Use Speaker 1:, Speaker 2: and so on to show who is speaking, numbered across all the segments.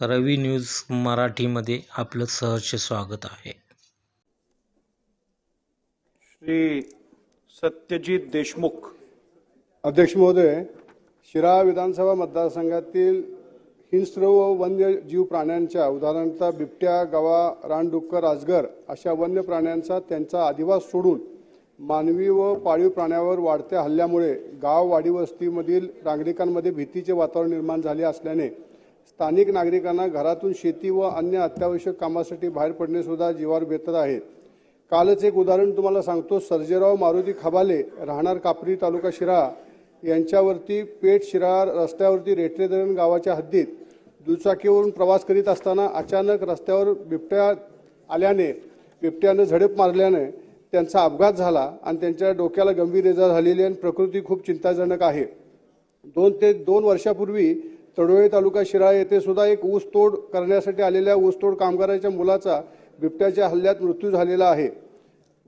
Speaker 1: रवी news मराठीमध्ये आपलं सहर्ष स्वागत आहे.
Speaker 2: श्री सत्यजित देशमुख.
Speaker 3: अध्यक्ष महोदय शिराळा विधानसभा मतदारसंघातील हिंस्र व वन्यजीव प्राण्यांच्या उदाहरणतः बिबट्या गवा रानडुक्कर अजगर अशा वन्य प्राण्यांचा त्यांचा अधिवास सोडून मानवी व पाळीव प्राण्यावर वाढत्या हल्ल्यामुळे गाव वाडी वस्तीमधील नागरिकांमध्ये भीतीचे वातावरण निर्माण झाले असल्याने स्थानिक नागरिकांना घरातून शेती व अन्य अत्यावश्यक कामासाठी बाहेर पडणे सुद्धा जीवावर बेतत आहे. कालच एक उदाहरण तुम्हाला सांगतो. सर्जेराव मारुती खबाले राहणार कापरी तालुका शिराळा यांच्यावरती पेठ शिरा रस्त्यावरती रेटरे धरण गावाच्या हद्दीत दुचाकीवरून प्रवास करीत असताना अचानक रस्त्यावर बिबट्या आल्याने बिबट्यानं झडप मारल्याने त्यांचा अपघात झाला आणि त्यांच्या डोक्याला गंभीर इजा झालेली आणि प्रकृती खूप चिंताजनक आहे. दोन ते दोन वर्षापूर्वी तडोळे तालुका शिराळा येथे सुद्धा एक ऊसतोड करण्यासाठी आलेल्या ऊसतोड कामगाराच्या मुलाचा बिबट्याच्या हल्ल्यात मृत्यू झालेला आहे.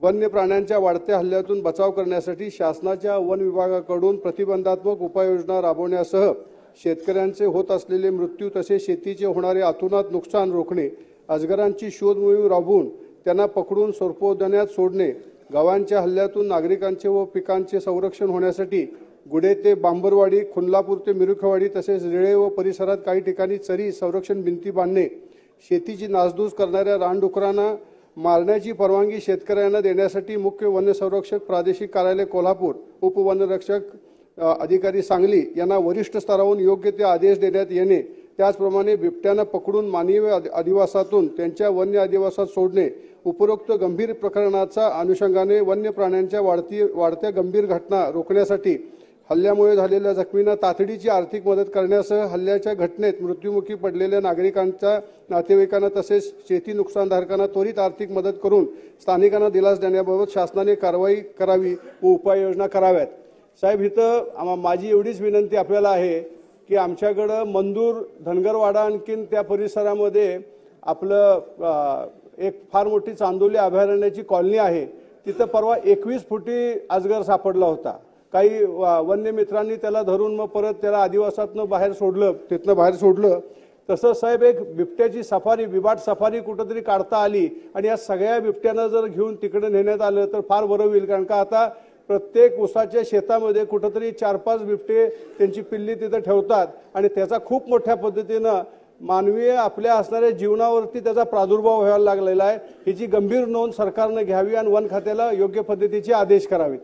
Speaker 3: वन्य प्राण्यांच्या वाढत्या हल्ल्यातून बचाव करण्यासाठी शासनाच्या वन विभागाकडून प्रतिबंधात्मक उपाययोजना राबवण्यासह शेतकऱ्यांचे होत असलेले मृत्यू तसेच शेतीचे होणारे अतोनात नुकसान रोखणे अजगरांची शोध मोहीम राबवून त्यांना पकडून सर्पोद्यानात सोडणे गावांच्या हल्ल्यातून नागरिकांचे व पिकांचे संरक्षण होण्यासाठी गुडे ते बांबरवाडी खुल्लापूर ते मिरुखवाडी तसेच रेळे व परिसरात काही ठिकाणी चरी संरक्षण भिंती बांधणे शेतीची नासधूस करणाऱ्या रानडुकरांना मारण्याची परवानगी शेतकऱ्यांना देण्यासाठी मुख्य वनसंरक्षक प्रादेशिक कार्यालय कोल्हापूर उपवनरक्षक अधिकारी सांगली यांना वरिष्ठ स्तरावरून योग्य ते आदेश देण्यात येणे त्याचप्रमाणे बिबट्यांना पकडून मानवी अधिवासातून त्यांच्या वन्य अधिवासात सोडणे उपरोक्त गंभीर प्रकरणाचा अनुषंगाने वन्य प्राण्यांच्या वाढती वाढत्या गंभीर घटना रोखण्यासाठी हल्ल्यामुळे झालेल्या जखमींना तातडीची आर्थिक मदत करण्यासह हल्ल्याच्या घटनेत मृत्युमुखी पडलेल्या नागरिकांच्या नातेवाईकांना तसेच शेती नुकसानधारकांना त्वरित आर्थिक मदत करून स्थानिकांना दिलास देण्याबाबत शासनाने कारवाई करावी व उपाययोजना कराव्यात. साहेब इथं आम्हा- माझी एवढीच विनंती आपल्याला आहे की आमच्याकडं मंदूर धनगरवाडा आणखीन त्या परिसरामध्ये आपलं एक फार मोठी चांदोली अभयारण्याची कॉलनी आहे. तिथं परवा एकवीस फुटी अजगर सापडला होता. काही वन्य मित्रांनी त्याला धरून मग परत त्याला आदिवासातनं बाहेर सोडलं तिथनं बाहेर सोडलं. तसंच साहेब एक बिबट्याची सफारी बिबाट सफारी कुठंतरी काढता आली आणि या सगळ्या बिबट्यांना जर घेऊन तिकडे नेण्यात आलं तर फार बरं होईल. कारण का आता प्रत्येक ऊसाच्या शेतामध्ये कुठंतरी चार पाच बिबटे त्यांची पिल्ली तिथं ठेवतात आणि त्याचा खूप मोठ्या पद्धतीनं मानवीय आपल्या असणाऱ्या जीवनावरती त्याचा प्रादुर्भाव व्हायला लागलेला आहे. हिची गंभीर नोंद सरकारनं घ्यावी आणि वन खात्याला योग्य पद्धतीचे आदेश करावेत.